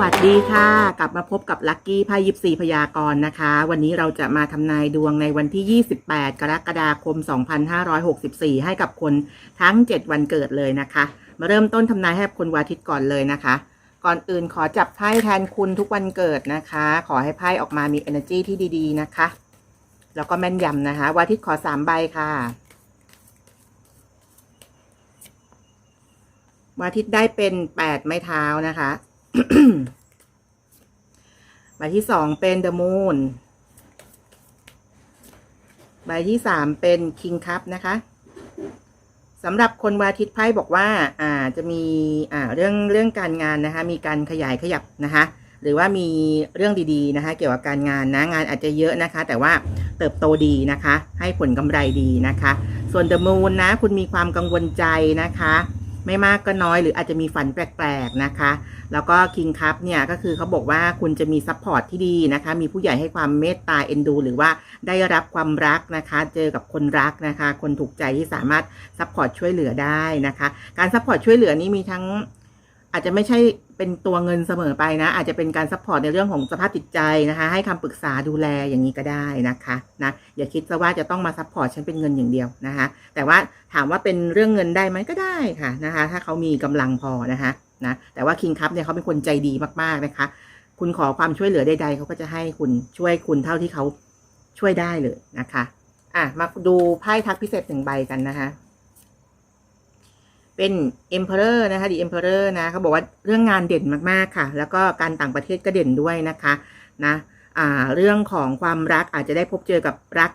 วัสดีค่ะ กลับมาพบกับลัคกี้ไพ่ยิปซีพยากรณ์นะคะ วันนี้เราจะมาทำนายดวงในวันที่ 28 กรกฎาคม 2564 ให้กับคนทั้ง 7 วันเกิดเลยนะคะ มาเริ่มต้นทำนายให้กับคนวันอาทิตย์ก่อนเลยนะคะ ก่อนอื่นขอจับไพ่แทนคุณทุกวันเกิดนะคะ ขอให้ไพ่ออกมามี energy ที่ดีๆนะคะ แล้วก็แม่นยำนะคะวันอาทิตย์ขอ 3 ใบค่ะวันอาทิตย์ได้เป็นแปดไม้เท้านะคะ ใบที่สองเป็น The Moon ใบที่สามเป็น King Cup นะคะสำหรับคนวาทิตไพ่บอกว่า อ่าจะมีอ่าเรื่องเรื่องการงานนะคะ มีการขยายขยับนะคะ หรือว่ามีเรื่องดีๆนะคะ เกี่ยวกับการงานนะงานอาจจะเยอะนะคะ แต่ว่าเติบโตดีนะคะ ให้ผลกำไรดีนะคะ ส่วน The Moon นะ คุณมีความกังวลใจนะคะ ไม่มากก็น้อยหรืออาจจะมีฝันแปลกๆนะคะ แล้วก็คิงคัพเนี่ยก็คือเขาบอกว่าคุณจะมีซัพพอร์ตที่ดีนะคะ มีผู้ใหญ่ให้ความเมตตาเอ็นดู หรือว่าได้รับความรักนะคะ เจอกับคนรักนะคะ คนถูกใจที่สามารถซัพพอร์ตช่วยเหลือได้นะคะ การซัพพอร์ตช่วยเหลือนี้มีทั้งอาจจะไม่ใช่ เป็นตัวเงินเสมอไปนะ อาจจะเป็นการซัพพอร์ตในเรื่องของสภาพจิตใจนะคะ ให้คำปรึกษาดูแลอย่างนี้ก็ได้นะคะนะอย่าคิดซะว่าจะต้องมาซัพพอร์ตฉันเป็นเงินอย่างเดียวนะคะ แต่ว่าถามว่าเป็นเรื่องเงินได้ไหมก็ได้ค่ะนะคะ ถ้าเขามีกำลังพอนะคะนะแต่ว่าคิงคัพเนี่ยเขาเป็นคนใจดีมากๆนะคะ คุณขอความช่วยเหลือใดๆเขาก็จะให้คุณช่วยคุณเท่าที่เขาช่วยได้เลยนะคะ อะมาดูไพ่ทักพิเศษหนึ่งใบกันนะคะ เป็น Emperor นะคะ The Emperor นะเขาบอกว่าเรื่องงานเด่นมากๆค่ะ แล้วก็การต่างประเทศก็เด่นด้วยนะคะนะอ่าเรื่องของความรักอาจจะได้พบเจอกับรัก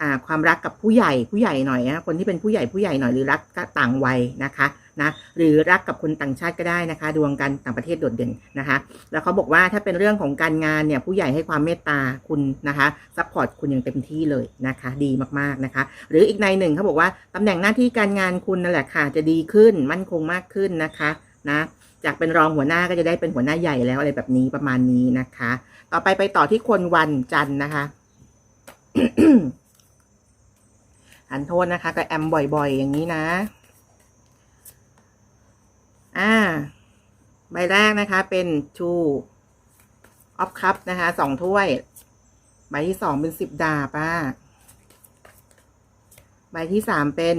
อ่าความรักกับผู้ใหญ่ผู้ใหญ่หน่อยนะคนที่เป็นผู้ใหญ่ผู้ใหญ่หน่อยหรือรักต่างวัยนะคะ นะหรือรักกับคนต่างชาติก็ได้นะคะ ดวงกันต่างประเทศโดดเด่นนะคะ แล้วเขาบอกว่าถ้าเป็นเรื่องของการงานเนี่ยผู้ใหญ่ให้ความเมตตาคุณนะคะซัพพอร์ตคุณอย่างเต็มที่เลยนะคะ ดีมากๆนะคะ หรืออีกในหนึ่งเขาบอกว่าตำแหน่งหน้าที่การงานคุณนั่นแหละค่ะจะดีขึ้นมั่นคงมากขึ้นนะคะนะจากเป็นรองหัวหน้าก็จะได้เป็นหัวหน้าใหญ่แล้วอะไรแบบนี้ประมาณนี้นะคะ ต่อไปไปต่อที่คนวันจันทร์นะคะหันโทษนะคะกับแอมบ่อยๆ อย่างนี้นะ อ่า ใบแรกนะคะ เป็น two of cup นะคะสองถ้วย ใบที่สองเป็นสิบดาบอะใบที่สามเป็น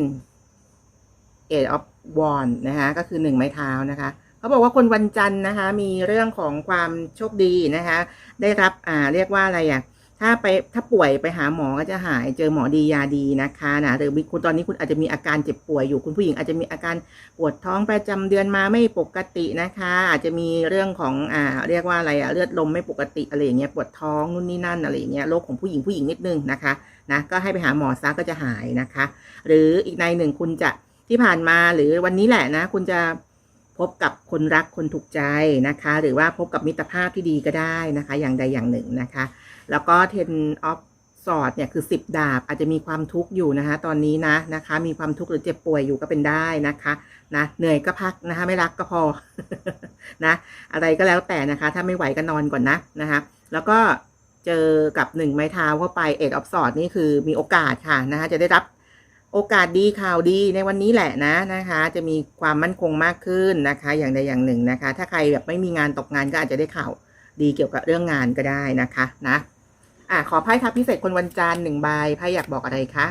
eight of wand นะคะก็คือหนึ่งไม้เท้านะคะเขาบอกว่าคนวันจันทร์นะคะ มีเรื่องของความโชคดีนะคะ ได้รับอ่าเรียกว่าอะไรอะ ถ้าไปถ้าป่วยไปหาหมอก็จะหายเจอหมอดียาดีนะคะนะหรือคุณตอนนี้คุณอาจจะมีอาการเจ็บป่วยอยู่ คุณผู้หญิงอาจจะมีอาการปวดท้องประจำเดือนมาไม่ปกตินะคะ อาจจะมีเรื่องของอ่าเรียกว่าอะไรอะเลือดลมไม่ปกติอะไรอย่างเงี้ยปวดท้องนู่นนี่นั่นอะไรอย่างเงี้ยโรคของผู้หญิงผู้หญิงนิดนึงนะคะนะก็ให้ไปหาหมอซะก็จะหายนะคะ หรืออีกในหนึ่งคุณจะที่ผ่านมาหรือวันนี้แหละนะ คุณจะพบกับคนรักคนถูกใจนะคะ หรือว่าพบกับมิตรภาพที่ดีก็ได้นะคะ อย่างใดอย่างหนึ่งนะคะ แล้วก็เทนออฟสอดเนี่ยคือสิบดาบอาจจะมีความทุกข์อยู่นะคะ ตอนนี้นะนะคะ มีความทุกข์หรือเจ็บป่วยอยู่ก็เป็นได้นะคะนะเหนื่อยก็พักนะคะ ไม่รักก็พอนะอะไรก็แล้วแต่นะคะ ถ้าไม่ไหวก็นอนก่อนนะนะคะ แล้วก็เจอกับหนึ่งไม้เท้าเข้าไปเอ็ดออฟสอดนี่คือมีโอกาสค่ะนะคะจะได้รับโอกาสดีข่าวดีในวันนี้แหละนะนะคะ จะมีความมั่นคงมากขึ้นนะคะ อย่างใดอย่างหนึ่งนะคะ ถ้าใครแบบไม่มีงานตกงานก็อาจจะได้ข่าวดีเกี่ยวกับเรื่องงานก็ได้นะคะนะ อะขอไพ่ทับพิเศษคนวันจันทร์หนึ่งใบไพ่อยากบอกอะไรคะ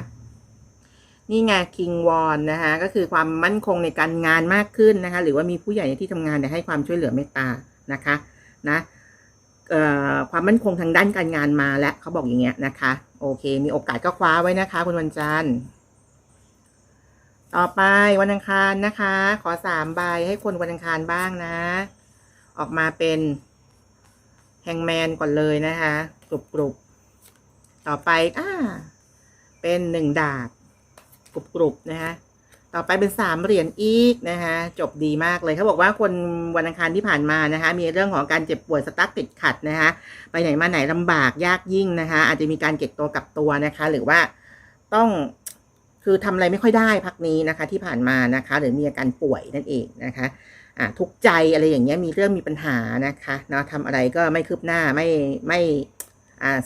นี่ไงคิงวอนนะคะก็คือความมั่นคงในการงานมากขึ้นนะคะ หรือว่ามีผู้ใหญ่ในที่ทำงานให้ความช่วยเหลือเมตตานะคะนะความมั่นคงทางด้านการงานมาแล้วเขาบอกอย่างเงี้ยนะคะ โอเค มีโอกาสก็คว้าไว้นะคะคุณวันจันทร์ต่อไปวันอังคารนะคะ ขอสามใบให้คนวันอังคารบ้างนะ ออกมาเป็นแฮงแมนก่อนเลยนะคะกรุบกรุบ ต่อไปอ่าเป็นหนึ่งดาบกรุบกรุบนะคะต่อไปเป็นสามเหรียญอีกนะคะจบดีมากเลยเขาบอกว่าคนวันอังคารที่ผ่านมานะคะ มีเรื่องของการเจ็บป่วยสตั๊กติดขัดนะคะไปไหนมาไหนลำบากยากยิ่งนะคะ อาจจะมีการเก็บตัวกับตัวนะคะ หรือว่าต้องคือทำอะไรไม่ค่อยได้พักนี้นะคะ ที่ผ่านมานะคะ หรือมีอาการป่วยนั่นเองนะคะอ่าทุกใจอะไรอย่างเงี้ยมีเรื่องมีปัญหานะคะเนาะทำอะไรก็ไม่คืบหน้าไม่ไม่อ่า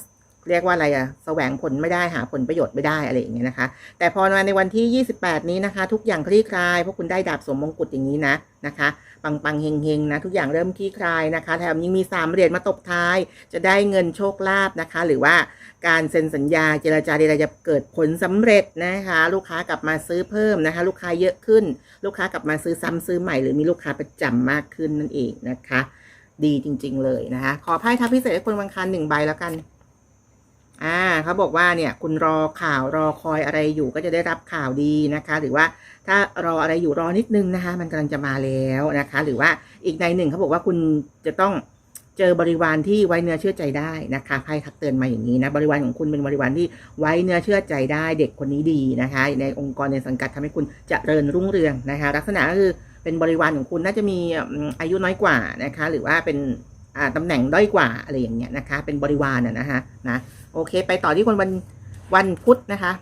เรียกว่าอะไรอะแสวงผลไม่ได้หาผลประโยชน์ไม่ได้อะไรอย่างเงี้ยนะคะ แต่พอมาในวันที่ 28 นี้นะคะ ทุกอย่างคลี่คลายพราะคุณได้ดาบสมมงกุฎอย่างนี้นะนะคะปังปังๆเฮงเฮงๆนะทุกอย่างเริ่มคลี่คลายนะคะแถมยังมีสามเหรียญมาตบท้าย จะได้เงินโชคลาภนะคะ หรือว่าการเซ็นสัญญาเจรจาใดๆจะเกิดผลสำเร็จนะคะ ลูกค้ากลับมาซื้อเพิ่มนะคะ ลูกค้าเยอะขึ้น ลูกค้ากลับมาซื้อซ้ำซื้อใหม่ หรือมีลูกค้าประจำมากขึ้นนั่นเองนะคะ ดีจริง ๆ เลยนะคะ ขอไพ่ทับพิเศษให้คนวันอังคารหนึ่งใบแล้วกัน อ่าเขาบอกว่าเนี่ยคุณรอข่าวรอคอยอะไรอยู่ก็จะได้รับข่าวดีนะคะ หรือว่าถ้ารออะไรอยู่รอนิดนึงนะคะ มันกำลังจะมาแล้วนะคะ หรือว่าอีกในหนึ่งเขาบอกว่าคุณจะต้องเจอบริวารที่ไว้เนื้อเชื่อใจได้นะคะไพ่ทักเตือนมาอย่างนี้นะบริวารของคุณเป็นบริวารที่ไว้เนื้อเชื่อใจได้เด็กคนนี้ดีนะคะ ในองค์กรในสังกัดทำให้คุณจเจริญรุ่งเรืองนะคะ ลักษณะก็คือเป็นบริวารของคุณน่าจะมีอายุน้อยกว่านะคะ หรือว่าเป็นอ่าตำแหน่งด้อยกว่าอะไรอย่างเงี้ยนะคะ เป็นบริวารนะนะคะนะ โอเค ไปต่อที่คนวันวันพุธนะคะ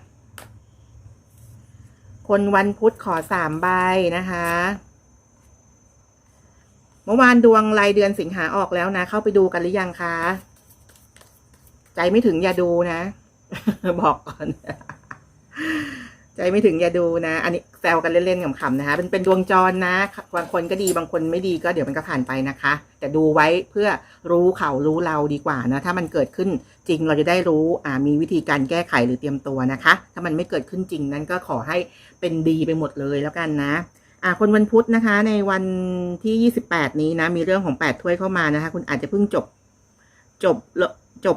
คนวันพุธขอสามใบนะคะ เมื่อวานดวงรายเดือนสิงหาออกแล้วนะ เข้าไปดูกันหรือยังคะ ใจไม่ถึงอย่าดูนะ บอกก่อน ใจไม่ถึงอย่าดูนะ อันนี้แซวกันเล่นๆขำๆนะคะเป็นเป็นดวงจรนะ บางคนก็ดีบางคนไม่ดีก็เดี๋ยวมันก็ผ่านไปนะคะ แต่ดูไว้เพื่อรู้เขารู้เราดีกว่านะ ถ้ามันเกิดขึ้นจริงเราจะได้รู้อ่ามีวิธีการแก้ไขหรือเตรียมตัวนะคะ ถ้ามันไม่เกิดขึ้นจริงนั้นก็ขอให้เป็นดีไปหมดเลยแล้วกันนะอ่าคนวันพุธนะคะ ในวันที่ 28 นี้นะ มีเรื่องของ 8 ถ้วยเข้ามานะคะ คุณอาจจะเพิ่งจบ จบเลจบ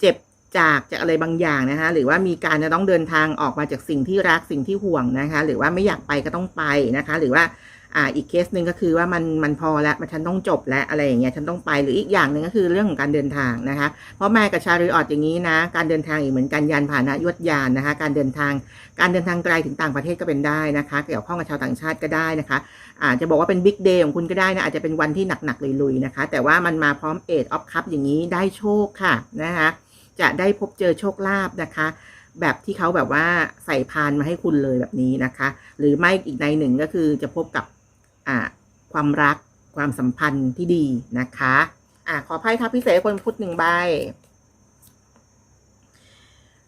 เจ็บ จากจากอะไรบางอย่างนะคะหรือว่ามีการจะต้องเดินทางออกมาจากสิ่งที่รักสิ่งที่ห่วงนะคะหรือว่าไม่อยากไปก็ต้องไปนะคะ หรือว่าอ่าอีกเคสหนึ่งก็คือว่ามันมันพอแล้วมันฉันต้องจบแล้วอะไรอย่างเงี้ยฉันต้องไปหรืออีกอย่างหนึ่งก็คือเรื่องของการเดินทางนะคะ เพราะแม่กับชาริออดอย่างนี้นะ การเดินทางอีกเหมือนกันยานพาหนะยวดยานนะคะ การเดินทางการเดินทางไกลถึงต่างประเทศก็เป็นได้นะคะ เกี่ยวข้องกับชาวต่างชาติก็ได้นะคะอาจจะบอกว่าเป็นบิ๊กเดย์ของคุณก็ได้นะอาจจะเป็นวันที่หนักๆลุยๆนะคะ แต่ว่ามันมาพร้อมเอทออฟคัพอย่างนี้ได้โชคค่ะนะคะ จะได้พบเจอโชคลาภนะคะ แบบที่เขาแบบว่าใส่พานมาให้คุณเลยแบบนี้นะคะ หรือไม่อีกในหนึ่งก็คือจะพบกับความรักความสัมพันธ์ที่ดีนะคะอ่าขอไพ่ทับพิเศษคนพุธหนึ่งใบ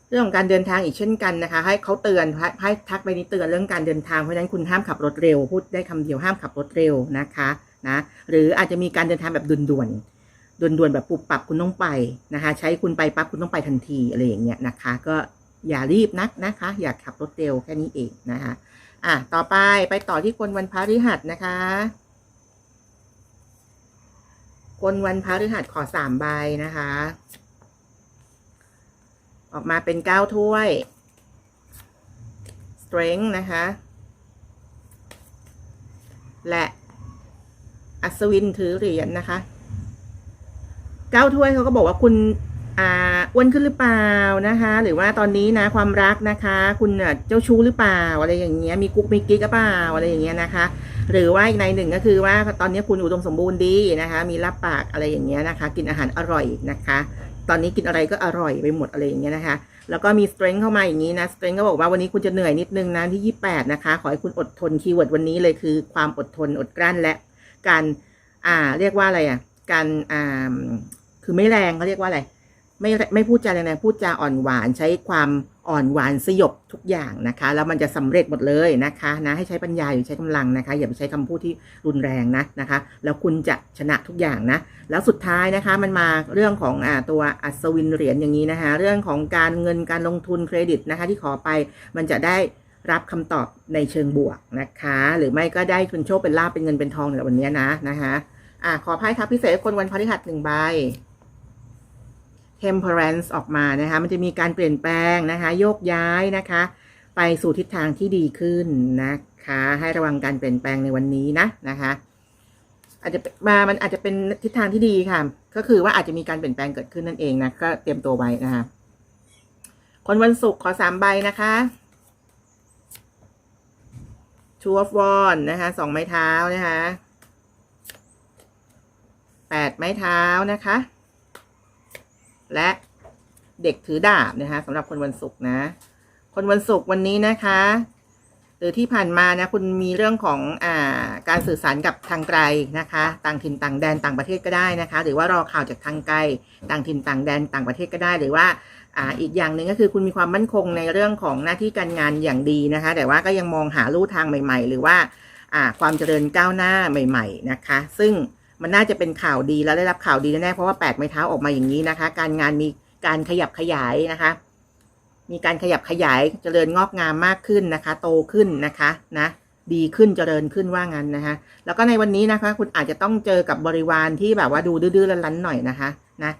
เรื่องของการเดินทางอีกเช่นกันนะคะ ให้เขาเตือนไพ่ทักไปนี้เตือนเรื่องการเดินทางเพราะฉะนั้นคุณห้ามขับรถเร็ว พูดได้คำเดียวห้ามขับรถเร็วนะคะนะหรืออาจจะมีการเดินทางแบบด่วนๆ ด่วนๆแบบปุบปับคุณต้องไปนะคะ ใช้คุณไปปั๊บคุณต้องไปทันทีอะไรอย่างเงี้ยนะคะ ก็อย่ารีบนักนะคะ อย่าขับรถเร็วแค่นี้เองนะคะอะต่อไปไปต่อที่คนวันพฤหัสนะคะ คนวันพฤหัสขอสามใบนะคะ ออกมาเป็นเก้าถ้วย strength นะคะ และอัศวินถือเหรียญนะคะ เก้าถ้วยเขาก็บอกว่าคุณอ้วนขึ้นหรือเปล่านะคะ หรือว่าตอนนี้นะความรักนะคะ คุณเน่ะเจ้าชู้หรือเปล่าอะไรอย่างเงี้ยมีกุ๊กมีกิ๊กหรือเปล่าอะไรอย่างเงี้ยนะคะ หรือว่าอีกในหนึ่งก็คือว่าตอนนี้คุณอุดมสมบูรณ์ดีนะคะ มีรับปากอะไรอย่างเงี้ยนะคะ กินอาหารอร่อยนะคะ ตอนนี้กินอะไรก็อร่อยไปหมดอะไรอย่างเงี้ยนะคะ แล้วก็มี strength เข้ามาอย่างนี้นะ strength ก็บอกว่าวันนี้คุณจะเหนื่อยนิดนึงนะที่ 28 นะคะ ขอให้คุณอดทนคีย์เวิร์ดวันนี้เลยคือ ความอดทนอดกลั้นและการอ่าเรียกว่าอะไรอะการอ่า คือไม่แรงเขาเรียกว่าอะไรไม่ไม่พูดจาแรงๆพูดจาอ่อนหวานใช้ความอ่อนหวานสยบทุกอย่างนะคะ แล้วมันจะสำเร็จหมดเลยนะคะนะให้ใช้ปัญญาอยู่ใช้กำลังนะคะ อย่าไปใช้คำพูดที่รุนแรงนะนะคะ แล้วคุณจะชนะทุกอย่างนะ แล้วสุดท้ายนะคะมันมาเรื่องของอตัวอัศวินเหรียญอย่างนี้นะคะ เรื่องของการเงินการลงทุนเครดิตนะคะ ที่ขอไปมันจะได้รับคำตอบในเชิงบวกนะคะ หรือไม่ก็ได้คุณโชคเป็นลาบเป็นเงินเป็นทองในวันนี้นะนะคะอ่าขอไพ่ทับพิเศษคนวันพฤหัสหนึ่งใบ temperance ออกมานะคะ มันจะมีการเปลี่ยนแปลงนะคะ โยกย้ายนะคะ ไปสู่ทิศทางที่ดีขึ้นนะคะ ให้ระวังการเปลี่ยนแปลงในวันนี้นะนะคะ อาจจะมามันอาจจะเป็นทิศทางที่ดีค่ะ ก็คือว่าอาจจะมีการเปลี่ยนแปลงเกิดขึ้นนั่นเองนะก็เตรียมตัวไว้นะคะ คนวันศุกร์ขอสามใบนะคะ two of wands นะคะสองไม้เท้านะคะแปดไม้เท้านะคะ และเด็กถือดาบนะคะสำหรับคนวันศุกร์นะ คนวันศุกร์วันนี้นะคะ หรือที่ผ่านมานะคุณมีเรื่องของอ่าการสื่อสารกับทางไกลนะคะ ต่างถิ่นต่างแดนต่างประเทศก็ได้นะคะ หรือว่ารอข่าวจากทางไกลต่างถิ่นต่างแดนต่างประเทศก็ได้ หรือว่าอ่าอีกอย่างหนึ่งก็คือคุณมีความมั่นคงในเรื่องของหน้าที่การงานอย่างดีนะคะ แต่ว่าก็ยังมองหาลู่ทางใหม่ ๆ หรือว่าอ่าความเจริญก้าวหน้าใหม่ ๆ นะคะ ซึ่ง มันน่าจะเป็นข่าวดีแล้วได้รับข่าวดีแน่ๆเพราะว่าแปดไม้เท้าออกมาอย่างนี้นะคะ การงานมีการขยับขยายนะคะ มีการขยับขยายเจริญงอกงามมากขึ้นนะคะ โตขึ้นนะคะนะดีขึ้นเจริญขึ้นว่างั้นนะคะ แล้วก็ในวันนี้นะคะ คุณอาจจะต้องเจอกับบริวารที่แบบว่าดูดื้อๆลันๆหน่อยนะคะนะ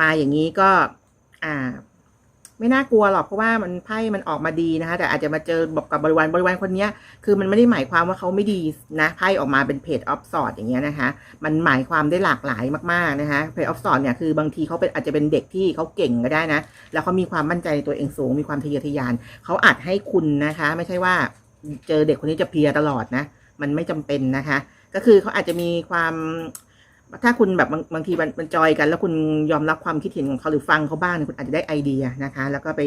มาอย่างนี้ก็อ่า ไม่น่ากลัวหรอกเพราะว่ามันไพ่มันออกมาดีนะคะ แต่อาจจะมาเจอบอกกับบริวารบริวารคนนี้คือมันไม่ได้หมายความว่าเขาไม่ดีนะไพ่ออกมาเป็นเพจออฟสอดอย่างเงี้ยนะคะ มันหมายความได้หลากหลายมากๆนะคะเพจออฟสอดเนี่ยคือบางทีเขาเป็นอาจจะเป็นเด็กที่เขาเก่งก็ได้นะ แล้วเขามีความมั่นใจในตัวเองสูงมีความทะเยอทะยานเขาอาจให้คุณนะคะ ไม่ใช่ว่าเจอเด็กคนนี้จะเพียตลอดนะ มันไม่จำเป็นนะคะ ก็คือเขาอาจจะมีความ ถ้าคุณแบบบางบางทีมันมันจอยกัน แล้วคุณยอมรับความคิดเห็นของเขาหรือฟังเขาบ้างคุณอาจจะได้ไอเดียนะคะ แล้วก็ไป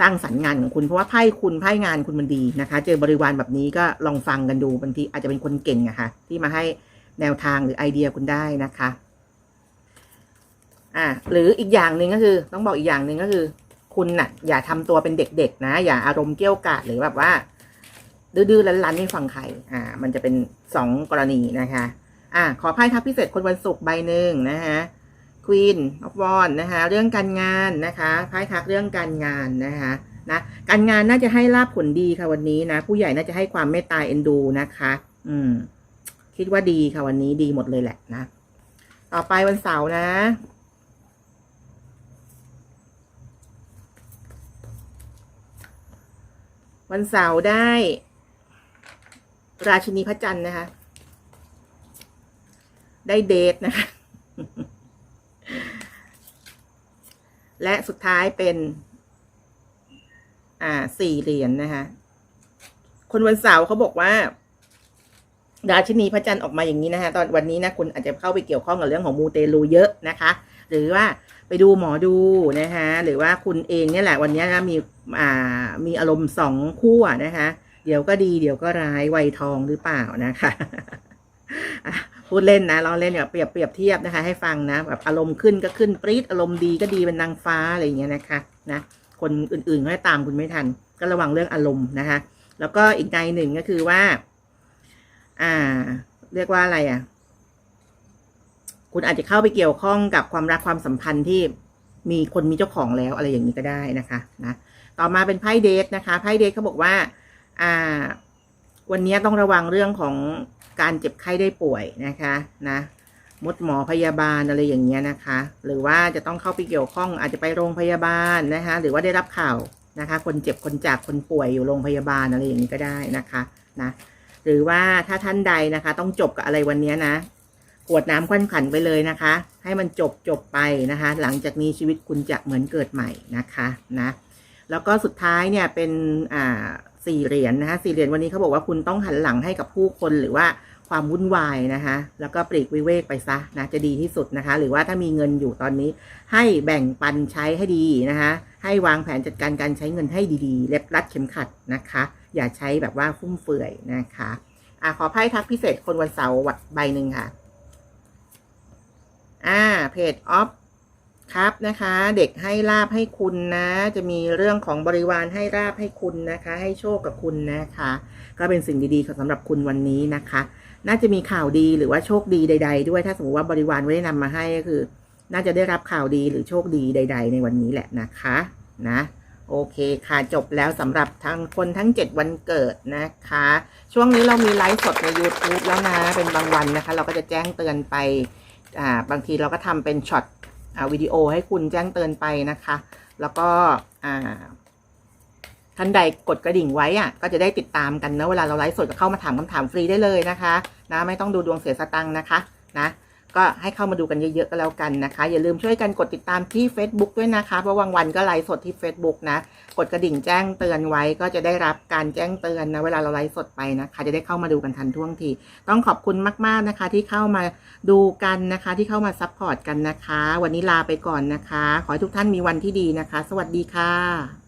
สร้างสรรค์งานของคุณเพราะว่าไพ่คุณไพ่งานคุณมันดีนะคะ เจอบริวารแบบนี้ก็ลองฟังกันดูบางทีอาจจะเป็นคนเก่งอะค่ะ ที่มาให้แนวทางหรือไอเดียคุณได้นะคะ อ่าหรืออีกอย่างหนึ่งก็คือ ต้องบอกอีกอย่างหนึ่งก็คือ คุณน่ะ อย่าทำตัวเป็นเด็กๆนะ อย่าอารมณ์เกี้ยวกาดหรือแบบว่า ดื้อๆลันๆไม่ฟังใครอ่า มันจะเป็นสองกรณีนะคะ อ่าขอไพ่ทับพิเศษคนวันศุกร์ใบหนึ่งนะคะควีนออฟวอนนะคะเรื่องการงานนะคะไพ่ทักเรื่องการงานนะคะนะการงานน่าจะให้ลาบผลดีค่ะวันนี้นะ ผู้ใหญ่น่าจะให้ความเมตตาเอ็นดูนะคะ อืม คิดว่าดีค่ะวันนี้ดีหมดเลยแหละนะ ต่อไปวันเสาร์นะวันเสาร์ได้ ราชินีพระจันทร์นะคะ ได้เดทนะคะ และสุดท้ายเป็น อ่าสี่เหรียญนนะคะ คนวันเสาร์เขาบอกว่าราชินีพระจันทร์ออกมาอย่างนี้นะคะ ตอนวันนี้นะคุณอาจจะเข้าไปเกี่ยวข้องกับเรื่องของมูเตลูเยอะนะคะ หรือว่าไปดูหมอดูนะคะหรือว่าคุณเองเนี่ยแหละวันนี้นะมีอ่ามีอารมณ์สองขั้วนะคะ เดี๋ยวก็ดีเดี๋ยวก็ร้ายวัยทองหรือเปล่านะคะ พูดเล่นนะเราเล่นเนี่ยเปรียบเปรียบเทียบนะคะ ให้ฟังนะแบบอารมณ์ขึ้นก็ขึ้นปรี๊ดอารมณ์ดีก็ดีเป็นนางฟ้าอะไรอย่างเงี้ยนะคะนะคนอื่นๆก็ตามคุณไม่ทัน ก็ระวังเรื่องอารมณ์นะคะ แล้วก็อีกในหนึ่งก็คือว่า อ่า เรียกว่าอะไรอะ คุณอาจจะเข้าไปเกี่ยวข้องกับความรักความสัมพันธ์ที่มีคนมีเจ้าของแล้วอะไรอย่างนี้ก็ได้นะคะ นะ ต่อมาเป็นไพ่เดทนะคะไพ่เดทเขาบอกว่า อ่า วันนี้ต้องระวังเรื่องของการเจ็บไข้ได้ป่วยนะคะนะมดหมอพยาบาลอะไรอย่างเงี้ยนะคะ หรือว่าจะต้องเข้าไปเกี่ยวข้องอาจจะไปโรงพยาบาลนะคะ หรือว่าได้รับข่าวนะคะ คนเจ็บคนจากคนป่วยอยู่โรงพยาบาลอะไรอย่างนี้ก็ได้นะคะนะหรือว่าถ้าท่านใดนะคะ ต้องจบกับอะไรวันนี้นะกวดน้ำควันขันไปเลยนะคะ ให้มันจบจบไปนะคะ หลังจากนี้ชีวิตคุณจะเหมือนเกิดใหม่นะคะนะแล้วก็สุดท้ายเนี่ยเป็นอ่า สี่เหรียญนะคะสี่เหรียญวันนี้เขาบอกว่าคุณต้องหันหลังให้กับผู้คนหรือว่าความวุ่นวายนะคะแล้วก็ปลีกวิเวกไปซะนะจะดีที่สุดนะคะ หรือว่าถ้ามีเงินอยู่ตอนนี้ ให้แบ่งปันใช้ให้ดีนะคะให้วางแผนจัดการการใช้เงินให้ดีๆเล็บรัดเข็มขัดนะคะ อย่าใช้แบบว่าฟุ่มเฟือยนะคะอ่าขอไพ่ทักพิเศษคนวันเสาร์วัดใบหนึ่งค่ะ อ่าเพจออฟ ครับนะคะ เด็กให้ลาบให้คุณนะ จะมีเรื่องของบริวารให้ลาบให้คุณนะคะ ให้โชคกับคุณนะคะ ก็เป็นสิ่งดีๆสำหรับคุณวันนี้นะคะ น่าจะมีข่าวดีหรือว่าโชคดีใด ๆ ด้วยถ้าสมมติว่าบริวารไม่ได้นำมาให้ก็คือ น่าจะได้รับข่าวดีหรือโชคดีใด ๆ ในวันนี้แหละนะคะนะโอเคค่ะ จบแล้วสำหรับทั้งคนทั้ง 7 วันเกิดนะคะ ช่วงนี้เรามีไลฟ์สดใน YouTube แล้วนะ เป็นบางวันนะคะ เราก็จะแจ้งเตือนไป อ่า บางทีเราก็ทำเป็นช็อต วิดีโอให้คุณแจ้งเตือนไปนะคะ แล้วก็ท่านใดกดกระดิ่งไว้อะก็จะได้ติดตามกันนะเวลาเราไลฟ์สดก็เข้ามาถามคำถามฟรีได้เลยนะคะ นะไม่ต้องดูดวงเสียสตังค์นะคะนะ ก็ให้เข้ามาดูกันเยอะๆก็แล้วกันนะคะ อย่าลืมช่วยกันกดติดตามที่ Facebook ด้วยนะคะ เพราะบางวันก็ไลฟ์สดที่ Facebook นะ กดกระดิ่งแจ้งเตือนไว้ก็จะได้รับการแจ้งเตือนนะเวลาเราไลฟ์สดไปนะคะ จะได้เข้ามาดูกันทันท่วงที ต้องขอบคุณมากๆนะคะ ที่เข้ามาดูกันนะคะ ที่เข้ามาซัพพอร์ตกันนะคะ วันนี้ลาไปก่อนนะคะ ขอให้ทุกท่านมีวันที่ดีนะคะ สวัสดีค่ะ